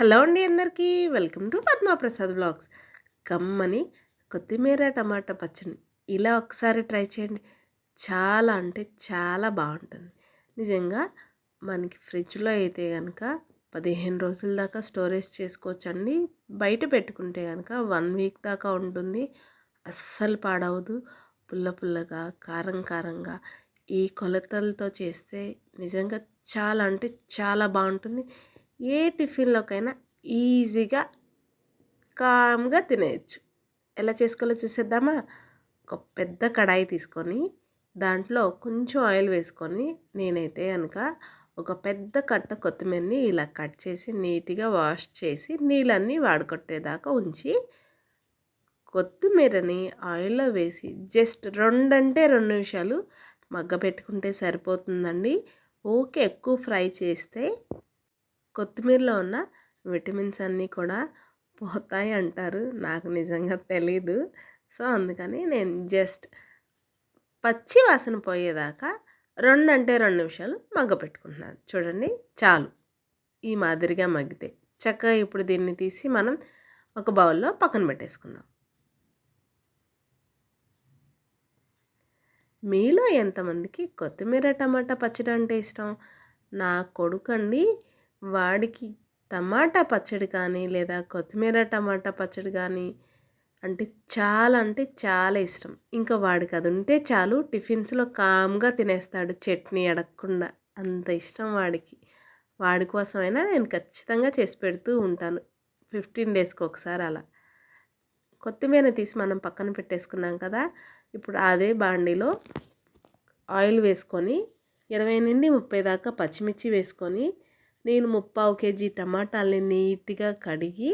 Hello అండి అందరికీ. Welcome to పద్మాప్రసాద్ blogs కమ్మని కొత్తిమీర టమాటా పచ్చడి ఇలా ఒకసారి ట్రై చేయండి. చాలా అంటే చాలా బాగుంటుంది. నిజంగా మనకి ఫ్రిడ్జ్లో అయితే కనుక పదిహేను రోజుల దాకా స్టోరేజ్ చేసుకోవచ్చండి. బయట పెట్టుకుంటే కనుక వన్ వీక్ దాకా ఉంటుంది. అస్సలు పాడవదు. పుల్ల పుల్లగా కారం కారంగా ఈ కొలతలతో చేస్తే నిజంగా చాలా అంటే చాలా బాగుంటుంది. ఏ టిఫిన్లోకైనా ఈజీగా కామ్గా తినేయచ్చు. ఎలా చేసుకోవాలో చూసేద్దామా? ఒక పెద్ద కడాయి తీసుకొని దాంట్లో కొంచెం ఆయిల్ వేసుకొని నేనైతే కనుక ఒక పెద్ద కట్ట కొత్తిమీరని ఇలా కట్ చేసి నీట్గా వాష్ చేసి నీళ్ళన్నీ వాడుకొట్టేదాకా ఉంచి కొత్తిమీరని ఆయిల్లో వేసి జస్ట్ రెండంటే రెండు నిమిషాలు మగ్గ పెట్టుకుంటే సరిపోతుందండి. ఓకే ఎక్కువ ఫ్రై చేస్తే కొత్తిమీరలో ఉన్న విటమిన్స్ అన్నీ కూడా పోతాయి అంటారు. నాకు నిజంగా తెలీదు. సో అందుకని నేను జస్ట్ పచ్చి వాసన పోయేదాకా రెండు అంటే రెండు నిమిషాలు మగ్గ పెట్టుకుంటున్నాను. చూడండి చాలు. ఈ మాదిరిగా మగ్గితే. చక్కగా ఇప్పుడు దీన్ని తీసి మనం ఒక బౌల్లో పక్కన పెట్టేసుకుందాం. మీలో ఎంతమందికి కొత్తిమీర టమాటా పచ్చడి అంటే ఇష్టం? నా కొడుకు అండి వాడికి టమాటా పచ్చడి కానీ లేదా కొత్తిమీర టమాటా పచ్చడి కానీ అంటే చాలా అంటే చాలా ఇష్టం. ఇంకా వాడికి అది ఉంటే చాలు టిఫిన్స్లో కామ్గా తినేస్తాడు చట్నీ అడగకుండా. అంత ఇష్టం వాడికి. వాడి కోసమైనా నేను ఖచ్చితంగా చేసి పెడుతూ ఉంటాను. ఫిఫ్టీన్ డేస్కి ఒకసారి అలా. కొత్తిమీర తీసి మనం పక్కన పెట్టేసుకున్నాం కదా ఇప్పుడు అదే బాండీలో ఆయిల్ వేసుకొని ఇరవై నుండి ముప్పై దాకా పచ్చిమిర్చి వేసుకొని నేను ముప్పావు కేజీ టమాటాలని నీట్గా కడిగి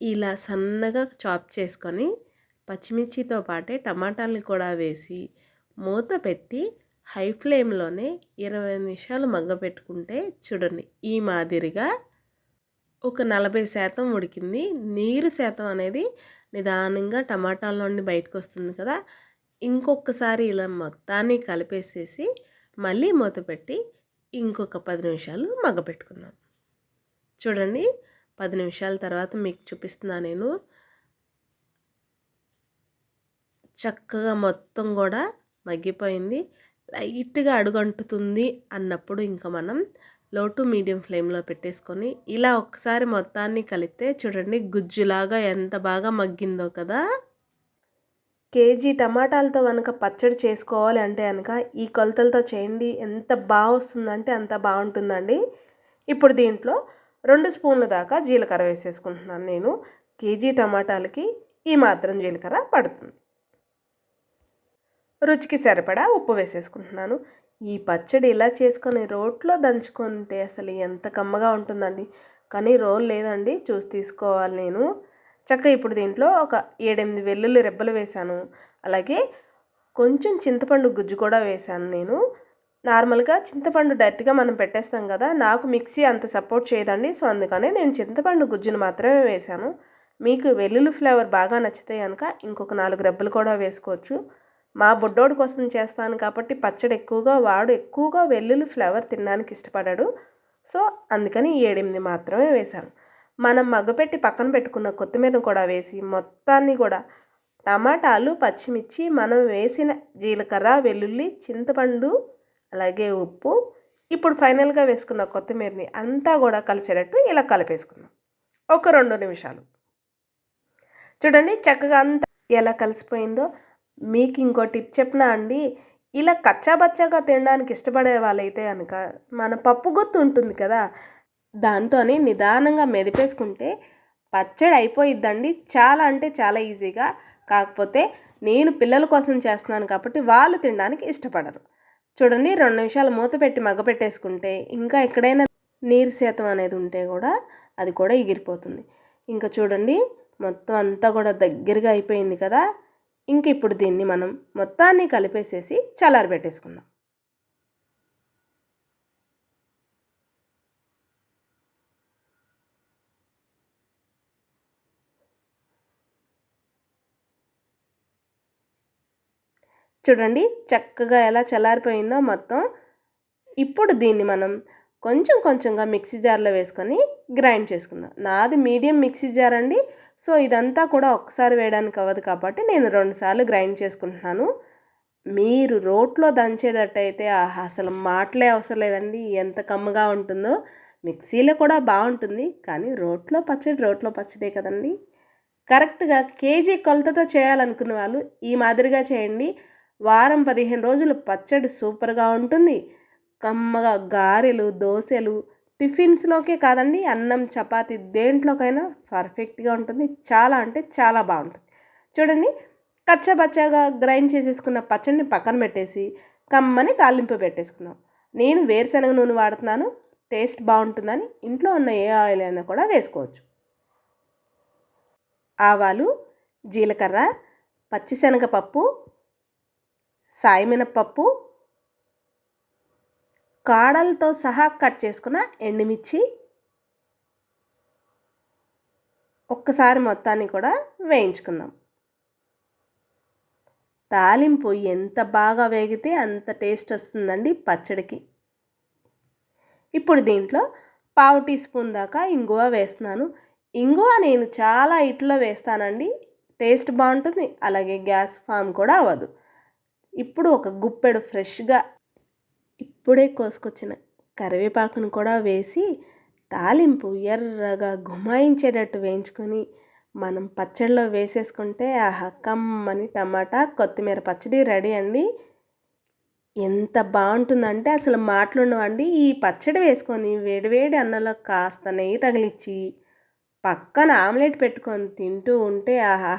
ఇలా సన్నగా చాప్ చేసుకొని పచ్చిమిర్చితో పాటే టమాటాలని కూడా వేసి మూత పెట్టి హై ఫ్లేమ్లోనే ఇరవై నిమిషాలు మగ్గపెట్టుకుంటే చూడండి ఈ మాదిరిగా ఒక నలభై శాతం ఉడికింది. నీరు శాతం అనేది నిదానంగా టమాటాల నుండి బయటకు వస్తుంది కదా ఇంకొకసారి ఇలా మొత్తాన్ని కలిపేసేసి మళ్ళీ మూత పెట్టి ఇంకొక పది నిమిషాలు మగ్గపెట్టుకుందాం. చూడండి పది నిమిషాల తర్వాత మీకు చూపిస్తున్నా నేను. చక్కగా మొత్తం కూడా మగ్గిపోయింది. లైట్గా అడుగంటుతుంది అన్నప్పుడు ఇంకా మనం లో టు మీడియం ఫ్లేమ్లో పెట్టేసుకొని ఇలా ఒకసారి మొత్తాన్ని కలిపితే చూడండి గుజ్జులాగా ఎంత బాగా మగ్గిందో కదా. కేజీ టమాటాలతో కనుక పచ్చడి చేసుకోవాలి అంటే కనుక ఈ కొలతలతో చేయండి. ఎంత బాగా వస్తుందంటే అంత బాగుంటుందండి. ఇప్పుడు దీంట్లో రెండు స్పూన్ల దాకా జీలకర్ర వేసేసుకుంటున్నాను నేను. కేజీ టమాటాలకి ఈ మాత్రం జీలకర్ర పడుతుంది. రుచికి సరిపడా ఉప్పు వేసేసుకుంటున్నాను. ఈ పచ్చడి ఇలా చేసుకొని రోట్లో దంచుకుంటే అసలు ఎంత కమ్మగా ఉంటుందండి. కానీ రోల్ లేదండి. చూసి తీసుకోవాలి నేను. చక్కగా ఇప్పుడు దీంట్లో ఒక ఏడెనిమిది వెల్లుల్లి రెబ్బలు వేశాను. అలాగే కొంచెం చింతపండు గుజ్జు కూడా వేశాను నేను. నార్మల్గా చింతపండు డైరెక్ట్గా మనం పెట్టేస్తాం కదా నాకు మిక్సీ అంత సపోర్ట్ చేయదండి. సో అందుకనే నేను చింతపండు గుజ్జును మాత్రమే వేశాను. మీకు వెల్లుల్లి ఫ్లేవర్ బాగా నచ్చితే కనుక ఇంకొక నాలుగు రెబ్బలు కూడా వేసుకోవచ్చు. మా బుడ్డోడు కోసం చేస్తాను కాబట్టి పచ్చడి ఎక్కువగా వాడు ఎక్కువగా వెల్లుల్లి ఫ్లేవర్ తినడానికి ఇష్టపడాడు. సో అందుకని ఏడెనిమిది మాత్రమే వేశాను. మనం మగ్గపెట్టి పక్కన పెట్టుకున్న కొత్తిమీరను కూడా వేసి మొత్తాన్ని కూడా టమాటాలు పచ్చిమిర్చి మనం వేసిన జీలకర్ర వెల్లుల్లి చింతపండు అలాగే ఉప్పు ఇప్పుడు ఫైనల్గా వేసుకున్న కొత్తిమీరని అంతా కూడా కలిసేటట్టు ఇలా కలిపేసుకుందాం. ఒక రెండు నిమిషాలు. చూడండి చక్కగా అంతా ఎలా కలిసిపోయిందో. మీకు ఇంకో టిప్ చెప్పినా అండి? ఇలా కచ్చాబచ్చాగా తినడానికి ఇష్టపడే వాళ్ళైతే కనుక మన పప్పు గుత్తు ఉంటుంది కదా దాంతోని నిదానంగా మెదిపేసుకుంటే పచ్చడి అయిపోయిద్దండి. చాలా అంటే చాలా ఈజీగా. కాకపోతే నేను పిల్లల కోసం చేస్తున్నాను కాబట్టి వాళ్ళు తినడానికి ఇష్టపడరు. చూడండి రెండు నిమిషాలు మూత పెట్టి మగ్గపెట్టేసుకుంటే ఇంకా ఎక్కడైనా నీరు శాతం అనేది ఉంటే కూడా అది కూడా ఎగిరిపోతుంది. ఇంకా చూడండి మొత్తం అంతా కూడా దగ్గరగా అయిపోయింది కదా. ఇంక ఇప్పుడు దీన్ని మనం మొత్తాన్ని కలిపేసేసి చల్లారి పెట్టేసుకుందాం చూడండి చక్కగా ఎలా చల్లారిపోయిందో మొత్తం. ఇప్పుడు దీన్ని మనం కొంచెం కొంచెంగా మిక్సీ జార్లో వేసుకొని గ్రైండ్ చేసుకుందాం. నాది మీడియం మిక్సీ జార్ అండి. సో ఇదంతా కూడా ఒక్కసారి వేయడానికి అవ్వదు కాబట్టి నేను రెండుసార్లు గ్రైండ్ చేసుకుంటున్నాను. మీరు రోట్లో దంచేటట్టయితే అసలు మాటలే అవసరం లేదండి. ఎంత కమ్మగా ఉంటుందో. మిక్సీలో కూడా బాగుంటుంది. కానీ రోట్లో పచ్చడి రోట్లో పచ్చడే కదండి. కరెక్ట్గా కేజీ కొలతతో చేయాలనుకున్న వాళ్ళు ఈ మాదిరిగా చేయండి. వారం పదిహేను రోజులు పచ్చడి సూపర్గా ఉంటుంది. కమ్మగా గారెలు దోశలు టిఫిన్స్లోకే కాదండి అన్నం చపాతి దేంట్లోకైనా పర్ఫెక్ట్గా ఉంటుంది. చాలా అంటే చాలా బాగుంటుంది. చూడండి కచ్చబచ్చగా గ్రైండ్ చేసేసుకున్న పచ్చడిని పక్కన పెట్టేసి కమ్మని తాలింపు పెట్టేసుకుందాం నేను వేరుశనగ నూనె వాడుతున్నాను టేస్ట్ బాగుంటుందని ఇంట్లో ఉన్న ఏ ఆయిల్ అయినా కూడా వేసుకోవచ్చు. ఆవాలు జీలకర్ర పచ్చిశనగపప్పు సాయిమినపప్పు కాడలతో సహా కట్ చేసుకున్న ఎండుమిర్చి ఒక్కసారి మొత్తాన్ని కూడా వేయించుకుందాం. తాలింపు ఎంత బాగా వేగితే అంత టేస్ట్ వస్తుందండి పచ్చడికి. ఇప్పుడు దీంట్లో పావు టీ స్పూన్ దాకా ఇంగువ వేస్తున్నాను. ఇంగువ నేను చాలా ఇట్లో వేస్తానండి. టేస్ట్ బాగుంటుంది. అలాగే గ్యాస్ ఫామ్ కూడా అవ్వదు. ఇప్పుడు ఒక గుప్పెడు ఫ్రెష్గా ఇప్పుడే కోసుకొచ్చిన కరివేపాకును కూడా వేసి తాలింపు ఎర్రగా గుమాయించేటట్టు వేయించుకొని మనం పచ్చడిలో వేసేసుకుంటే ఆహా కమ్మని టమాటా కొత్తిమీర పచ్చడి రెడీ అండి. ఎంత బాగుంటుందంటే అసలు మాటలుండవండి. ఈ పచ్చడి వేసుకొని వేడివేడి అన్నంలో కాస్త నెయ్యి తగిలిచ్చి పక్కన ఆమ్లెట్ పెట్టుకొని తింటూ ఉంటే ఆహా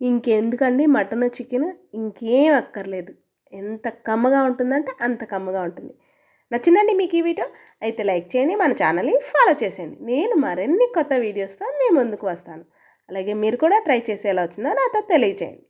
ఇంకెందుకండి మటన్ చికెన్ ఇంకేం అక్కర్లేదు. ఎంత కమ్మగా ఉంటుందంటే అంత కమ్మగా ఉంటుంది. నచ్చిందండి మీకు ఈ వీడియో? అయితే లైక్ చేయండి మన ఛానల్ని ఫాలో చేసేయండి. నేను మరిన్ని కొత్త వీడియోస్తో మీ ముందుకు వస్తాను. అలాగే మీరు కూడా ట్రై చేసేలా వచ్చిందో నాతో తెలియచేయండి